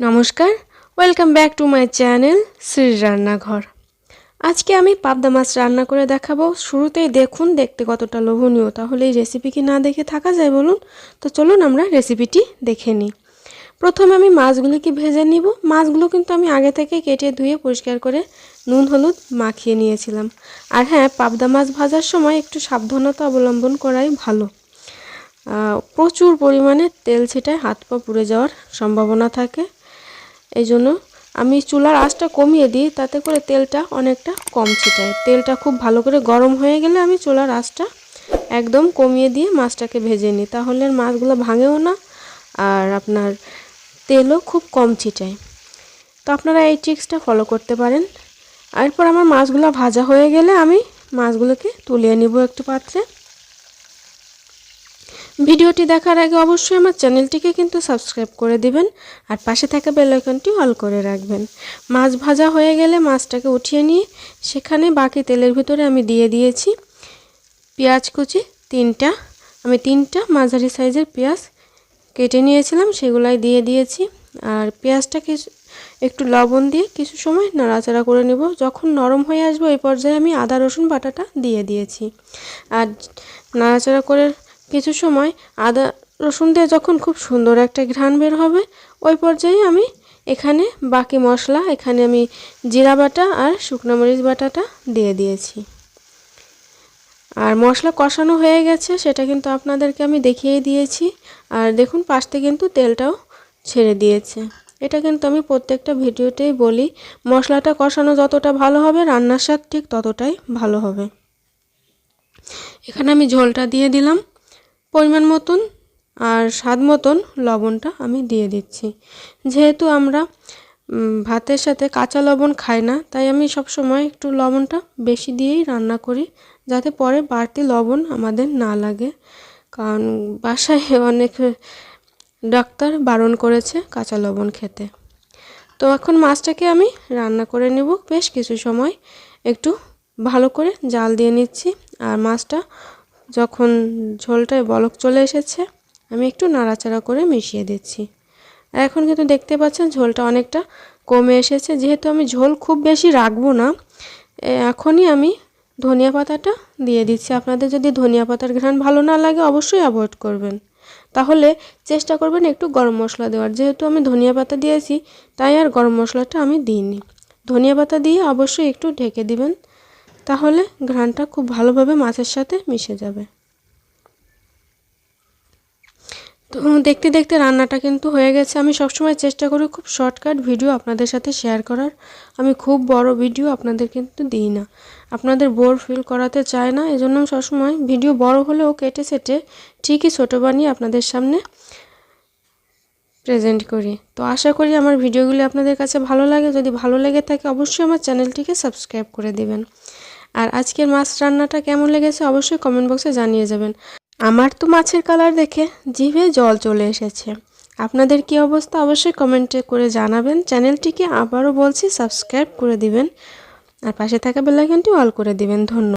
নমস্কার welcome back to my channel Shri Rannaghar. আজকে আমি পাবদা মাছ রান্না করে দেখাবো। শুরুতেই দেখুন, দেখতে কতটা লোভনীয়। তাহলে এই রেসিপি কি না দেখে থাকা যায় বলুন? তো চলুন আমরা রেসিপিটি দেখে নিই। প্রথমে আমি মাছগুলোকে ভেজে নিব। মাছগুলো কিন্তু আমি আগে থেকে কেটে ধুয়ে পরিষ্কার করে নুন, হলুদ মাখিয়ে নিয়েছিলাম। আর হ্যাঁ পাবদা মাছ ভাজার সময় একটু সাবধানতা অবলম্বন করাই ভালো। প্রচুর পরিমাণে তেল ছিটায় হাত পা পুড়ে যাওয়ার সম্ভাবনা থাকে। এই জন্য আমি চুলার আঁচটা কমিয়ে দিই, তাতে করে তেলটা অনেকটা কম ছিটায়। তেলটা খুব ভালো করে গরম হয়ে গেলে আমি চুলার আঁচটা একদম কমিয়ে দিয়ে মাছটাকে ভেজে নিই। তাহলে মাছগুলো ভাঙেও না আর আপনার তেলও খুব কম ছিটায়। তো আপনারা এই ট্রিক্সটা ফলো করতে পারেন। এরপর আমার মাছগুলো ভাজা হয়ে গেলে আমি মাছগুলোকে তুলিয়ে নিব একটু পাত্রে। ভিডিওটি দেখার আগে অবশ্যই আমার চ্যানেলটিকে কিন্তু সাবস্ক্রাইব করে দিবেন আর পাশে থাকা বেলাইকনটি অল করে রাখবেন। মাছ ভাজা হয়ে গেলে মাছটাকে উঠিয়ে নিয়ে সেখানে বাকি তেলের ভিতরে আমি দিয়ে দিয়েছি পেঁয়াজ কুচি, তিনটা। আমি তিনটা মাঝারি সাইজের পেঁয়াজ কেটে নিয়েছিলাম, সেগুলাই দিয়ে দিয়েছি। আর পেঁয়াজটাকে একটু লবণ দিয়ে কিছু সময় নাড়াচাড়া করে নেব। যখন নরম হয়ে আসবে ওই পর্যায়ে আমি আদা রসুন বাটাটা দিয়ে দিয়েছি। আর নাড়াচাড়া করে কিছু সময় আদা, রসুন দিয়ে যখন খুব সুন্দর একটা ঘ্রাণ বের হবে, ওই পর্যায়ে আমি এখানে বাকি মশলা, এখানে আমি জিরা বাটা আর শুকনো মরিচ বাটাটা দিয়ে দিয়েছি। আর মশলা কষানো হয়ে গেছে, সেটা কিন্তু আপনাদেরকে আমি দেখিয়ে দিয়েছি। আর দেখুন পাশতে কিন্তু তেলটাও ছেড়ে দিয়েছে। এটা কিন্তু আমি প্রত্যেকটা ভিডিওতেই বলি, মশলাটা কষানো যতটা ভালো হবে, রান্নার স্বাদ ঠিক ততটাই ভালো হবে। এখানে আমি ঝোলটা দিয়ে দিলাম। পরিমাণ মতন আর স্বাদ মতন লবণটা আমি দিয়ে দিচ্ছি। যেহেতু আমরা ভাতের সাথে কাঁচা লবণ খাই না, তাই আমি সব সময় একটু লবণটা বেশি দিয়েই রান্না করি, যাতে পরে বাড়তি লবণ আমাদের না লাগে। কারণ বাসায় অনেক ডাক্তার বারণ করেছে কাঁচা লবণ খেতে। তো এখন মাছটাকে আমি রান্না করে নেব। বেশ কিছু সময় একটু ভালো করে জাল দিয়ে নিচ্ছি আর মাছটা যখন ঝোলটায় বলক চলে এসেছে, আমি একটু নাড়াচাড়া করে মিশিয়ে দিচ্ছি। এখন কিন্তু দেখতে পাচ্ছেন ঝোলটা অনেকটা কমে এসেছে। যেহেতু আমি ঝোল খুব বেশি রাখব না এখনই আমি ধনিয়া পাতাটা দিয়ে দিচ্ছি। আপনাদের যদি ধনিয়া পাতার ঘ্রাণ ভালো না লাগে, অবশ্যই অ্যাভয়েড করবেন। তাহলে চেষ্টা করবেন একটু গরম মশলা দেওয়ার। যেহেতু আমি ধনিয়া পাতা দিয়েছি, তাই আর গরম মশলাটা আমি দিইনি। ধনিয়া পাতা দিয়ে অবশ্যই একটু ঢেকে দিবেন। তাহলে ঘ্রাণটা খুব ভালোভাবে মাছের সাথে মিশে যাবে। তো দেখতে দেখতে রান্নাটা কিন্তু হয়ে গেছে। আমি সবসময় চেষ্টা করি খুব শর্টকাট ভিডিও আপনাদের সাথে শেয়ার করার। আমি খুব বড় ভিডিও আপনাদের কিন্তু দিই না। আপনাদের বোর ফিল করাতে চায় না, এজন্য আমি সবসময় ভিডিও বড় হলেও কেটে সেটে ঠিকই ছোটো বানিয়ে আপনাদের সামনে প্রেজেন্ট করি। তো আশা করি আমার ভিডিওগুলি আপনাদের কাছে ভালো লাগে। যদি ভালো লেগে থাকে, অবশ্যই আমার চ্যানেলটিকে সাবস্ক্রাইব করে দেবেন। আর আজকের মাছ রান্নাটা কেমন লেগেছে অবশ্যই কমেন্ট বক্সে জানিয়ে যাবেন। আমার তো মাছের কালার দেখে জিভে জল চলে এসেছে। আপনাদের কি অবস্থা অবশ্যই কমেন্টে করে জানাবেন। চ্যানেলটিকে আবারও বলছি সাবস্ক্রাইব করে দিবেন। আর পাশে থাকা বেলাইকনটি অল করে দিবেন। ধন্যবাদ।